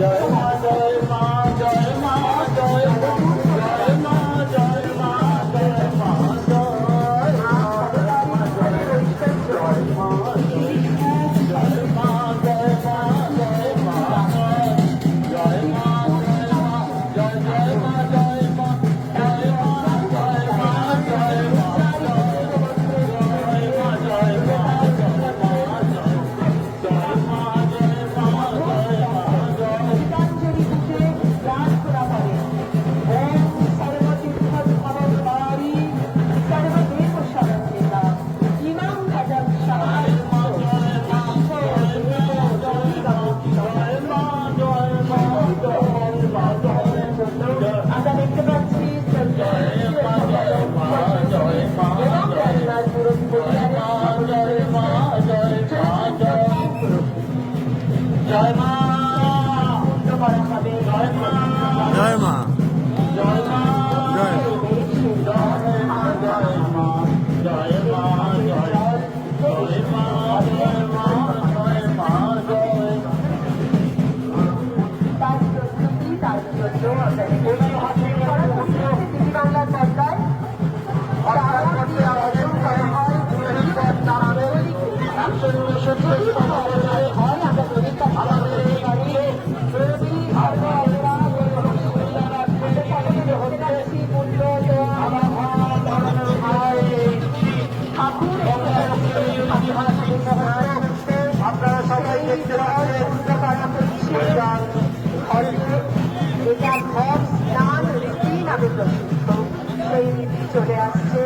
জয় মা জয় মা জয় মা জয় মা জয় মা জয় Thank you. আপনারা সবাই দেখতে পাচ্ছেন এটা ঘর স্নান রীতি চলে আসছে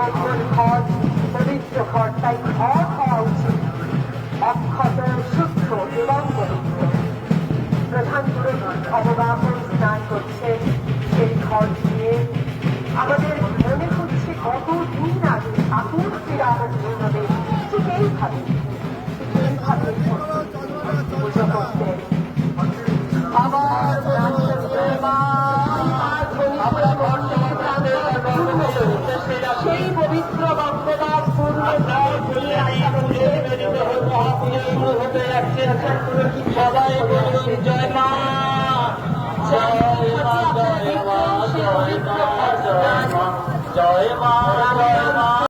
মঙ্গল ঘর, পবিত্র ঘর, তাই হওয়া উচিত। অক্ষত শুদ্ধ এবং পবিত্র। প্রধান পুরোহিত অববাহন স্নান করছে সেই ঘর দিয়ে। আমাদের মনে হচ্ছে কত দিন আগে ঠাকুর শ্রীরামচন্দ্রদেব হতে যাচ্ছে সবাই বলুন জয় মা জয় মা জয় মা জয় মা জয় মা।